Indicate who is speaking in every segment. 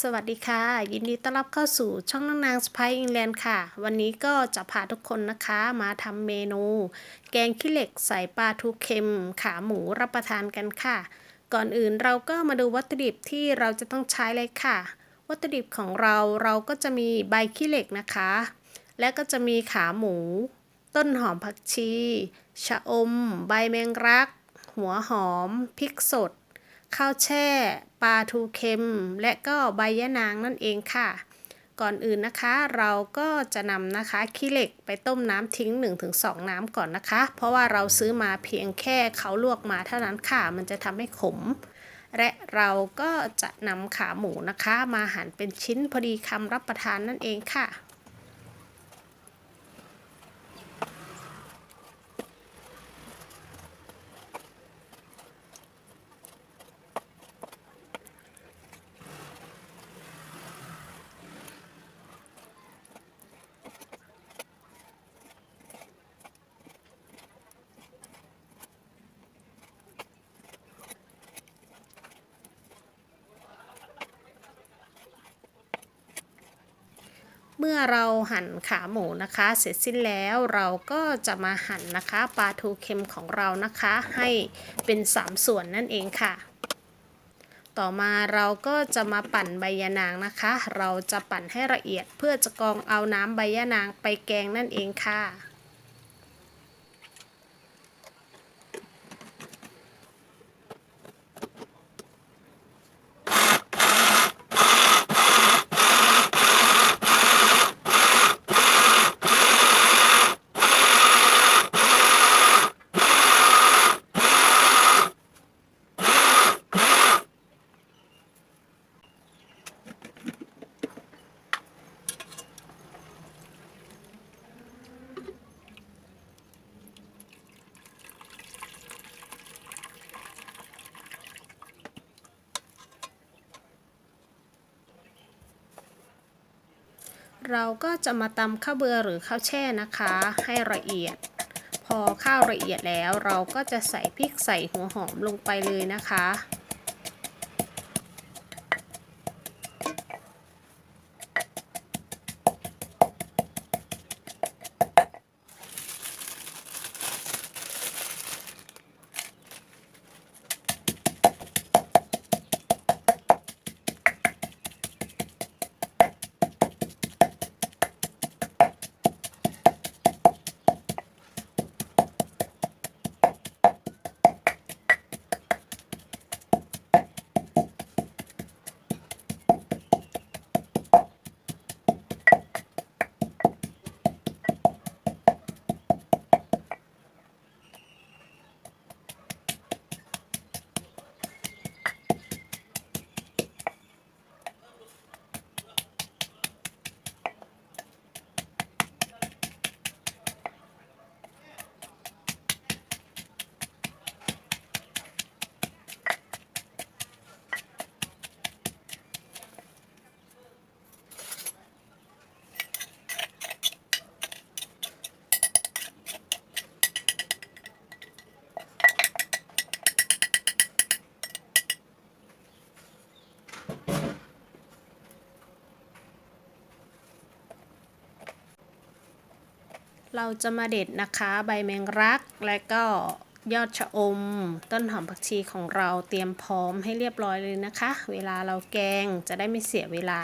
Speaker 1: สวัสดีค่ะ ยินดีต้อนรับเข้าสู่ช่องนางนางสไปอิงแลนด์ค่ะ วันนี้ก็จะพาทุกคนนะคะมาทำเมนู แกงขี้เหล็กใส่ปลาทูเค็มขาหมูรับประทานกันค่ะ ก่อนอื่นเราก็มาดูวัตถุดิบที่เราจะต้องใช้เลยค่ะ วัตถุดิบของเราเราก็จะมีใบขี้เหล็กนะคะ และก็จะมีขาหมู ต้นหอมผักชี ชะอม ใบแมงรัก หัวหอมพริกสด ข้าวแช่ปลาทูเค็ม และก็ใบยะนางนั่นเองค่ะ ก่อนอื่นนะคะเราก็จะนำนะคะขี้เหล็กไปต้มน้ำทิ้ง 1-2 น้ำก่อนนะคะ เพราะว่าเราซื้อมาเพียงแค่เขาลวกมาเท่านั้นค่ะ มันจะทำให้ขม และเราก็จะนำขาหมูนะคะ มาหั่นเป็นชิ้นพอดีคำรับประทานนั่นเองค่ะ เมื่อเราหั่นขาหมูนะคะ เสร็จสิ้นแล้วเราก็จะมาหั่นนะคะปลาทูเค็มของเรานะคะ ให้เป็น 3 ส่วนนั่นเองค่ะ ต่อมาเราก็จะมาปั่นใบยะนางนะคะ เราจะปั่นให้ละเอียดเพื่อจะกรองเอาน้ำใบยะนางไปแกงนั่นเองค่ะ เราก็จะมาตำข้าวเบือหรือข้าวแช่นะคะ ให้ละเอียด พอข้าวละเอียดแล้วเราก็จะใส่พริกใส่หัวหอมลงไปเลยนะคะ เราจะมาเด็ดนะคะใบแมงรักและก็ยอดชะอม ต้นหอมผักชีของเราเตรียมพร้อมให้เรียบร้อยเลยนะคะ เวลาเราแกงจะได้ไม่เสียเวลา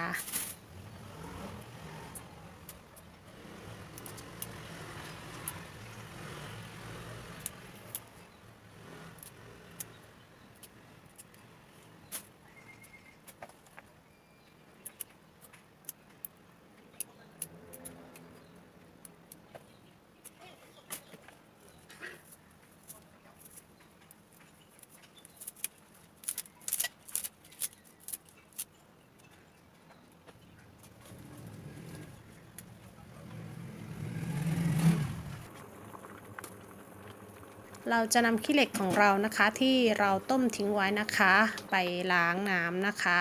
Speaker 1: เราจะนำขี้เหล็กของเรานะคะที่เราต้มทิ้งไว้นะคะ ไปล้างน้ำนะคะ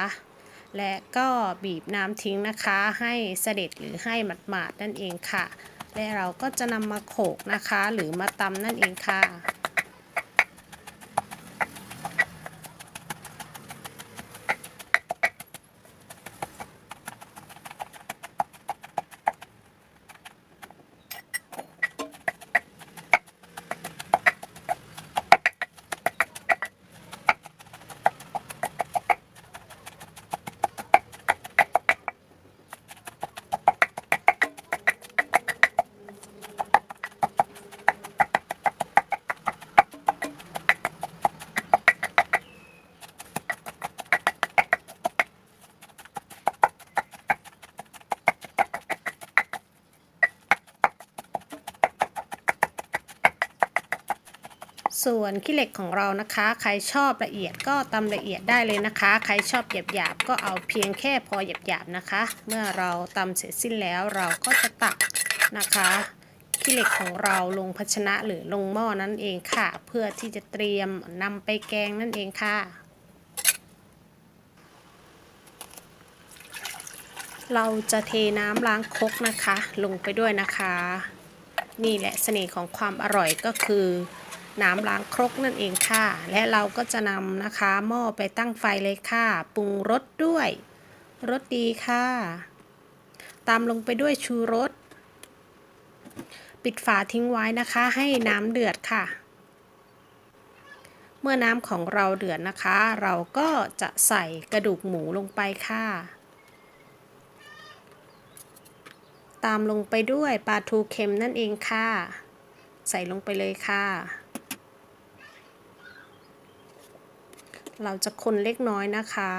Speaker 1: และก็บีบน้ำทิ้งนะคะ ให้เสด็จหรือให้หมาดๆนั่นเองค่ะ และเราก็จะนำมาโขกนะคะ หรือมาตำนั่นเองค่ะ ส่วนขี้เหล็กของเรานะคะ ใครชอบละเอียดก็ตำละเอียดได้เลยนะคะ ใครชอบหยาบๆก็เอาเพียงแค่พอหยาบๆนะคะ เมื่อเราตำเสร็จสิ้นแล้วเราก็จะตักนะคะขี้เหล็กของเราลงภาชนะหรือลงหม้อนั่นเองค่ะ เพื่อที่จะเตรียมนำไปแกงนั่นเองค่ะ เราจะเทน้ำล้างคกนะคะ ลงไปด้วยนะคะ นี่แหละเสน่ห์ของความอร่อยก็คือ น้ำล้างครกนั่นเองค่ะ และเราก็จะนำนะคะหม้อไปตั้งไฟเลยค่ะ ปรุงรสด้วยรสดีค่ะ ตามลงไปด้วยชูรส ปิดฝาทิ้งไว้นะคะให้น้ำเดือดค่ะ เมื่อน้ำของเราเดือดนะคะ เราก็จะใส่กระดูกหมูลงไปค่ะ ตามลงไปด้วยปลาทูเค็มนั่นเองค่ะ ใส่ลงไปเลยค่ะ เราจะคนเล็กน้อยนะคะ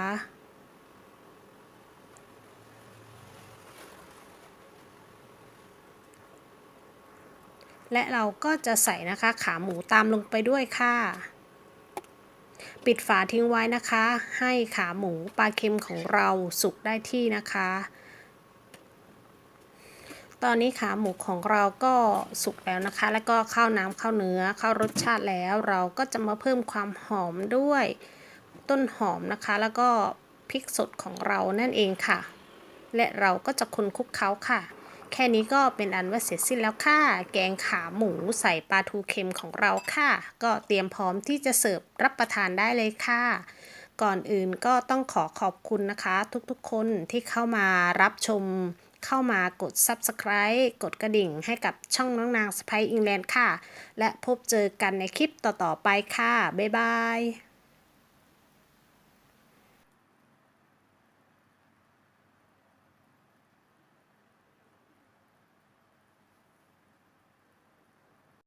Speaker 1: และเราก็จะใส่นะคะขาหมูตามลงไปด้วยค่ะ ปิดฝาทิ้งไว้นะคะ ให้ขาหมูปลาเค็มของเราสุกได้ที่นะคะ ตอนนี้ขาหมูของเราก็สุกแล้วนะคะ แล้วก็เข้าน้ำเข้าเนื้อเข้ารสชาติแล้ว เราก็จะมาเพิ่มความหอมด้วย ต้นหอมนะคะ แล้วก็พริกสดของเรานั่นเองค่ะ และเราก็จะคนคลุกเคล้าค่ะ แค่นี้ก็เป็นอันว่าเสร็จสิ้นแล้วค่ะ แกงขาหมูใส่ปลาทูเค็มของเราค่ะ ก็เตรียมพร้อมที่จะเสิร์ฟรับประทานได้เลยค่ะก่อนอื่นก็ต้องขอขอบคุณนะคะ ทุกๆ คนที่เข้ามารับชม เข้ามากด Subscribe กดกระดิ่งให้กับช่องน้องนางสไปอิงแลนด์ค่ะ และพบเจอกันในคลิปต่อๆไปค่ะ บ๊ายบาย